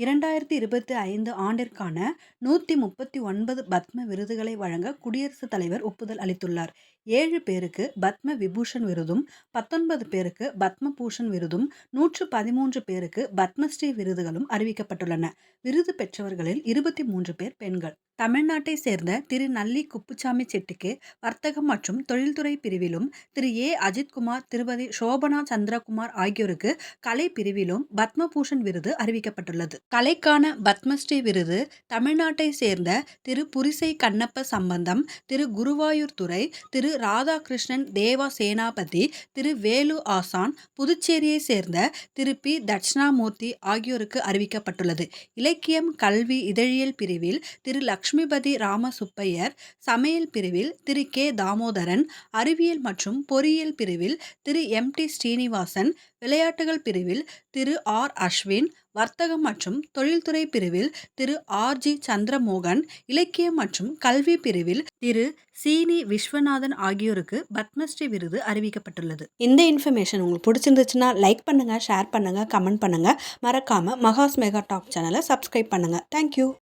இரண்டாயிரத்தி இருபத்தி ஐந்து ஆண்டிற்கான நூற்றி முப்பத்தி ஒன்பது பத்ம விருதுகளை வழங்க குடியரசுத் தலைவர் ஒப்புதல் அளித்துள்ளார். ஏழு பேருக்கு பத்ம விபூஷன் விருதும், பத்தொன்பது பேருக்கு பத்ம பூஷன் விருதும், நூற்று பதிமூன்று பேருக்கு பத்மஸ்ரீ விருதுகளும் அறிவிக்கப்பட்டுள்ளன. விருது பெற்றவர்களில் இருபத்தி மூன்று பேர் பெண்கள். தமிழ்நாட்டை சேர்ந்த திரு. நல்லி குப்புச்சாமி செட்டிக்கு வர்த்தகம் மற்றும் தொழில்துறை பிரிவிலும், திரு. ஏ. அஜித்குமார், திருபதி சோபனா சந்திரகுமார் ஆகியோருக்கு கலை பிரிவிலும் பத்மபூஷன் விருது அறிவிக்கப்பட்டுள்ளது. கலைக்கான பத்மஸ்ரீ விருது தமிழ்நாட்டை சேர்ந்த திரு. புரிசை கண்ணப்ப சம்பந்தம், திரு. குருவாயூர்துரை, திரு. ராதாகிருஷ்ணன் தேவா சேனாபதி திரு. வேலு ஆசான், புதுச்சேரியை சேர்ந்த திரு. பி. தட்சிணாமூர்த்தி ஆகியோருக்கு அறிவிக்கப்பட்டுள்ளது. இலக்கியம், கல்வி, இதழியல் பிரிவில் திரு. லட்சுமிபதி ராமசுப்பையர், சமையல் பிரிவில் திரு. கே. தாமோதரன், அறிவியல் மற்றும் பொறியியல் பிரிவில் திரு. எம். டி. ஸ்ரீனிவாசன், விளையாட்டுகள் பிரிவில் திரு. ஆர். அஸ்வின், வர்த்தகம் மற்றும் தொழில்துறை பிரிவில் திரு. ஆர். ஜி. சந்திரமோகன், இலக்கியம் மற்றும் கல்வி பிரிவில் திரு. சீனி விஸ்வநாதன் ஆகியோருக்கு பத்மஸ்ரீ விருது அறிவிக்கப்பட்டுள்ளது. இந்த இன்ஃபர்மேஷன் உங்களுக்கு பிடிச்சிருந்துச்சுன்னா லைக் பண்ணுங்க, ஷேர் பண்ணுங்க, கமெண்ட் பண்ணுங்க. மறக்காம மகாஸ் மெகா டாக் சேனலை சப்ஸ்கிரைப் பண்ணுங்க. Thank you.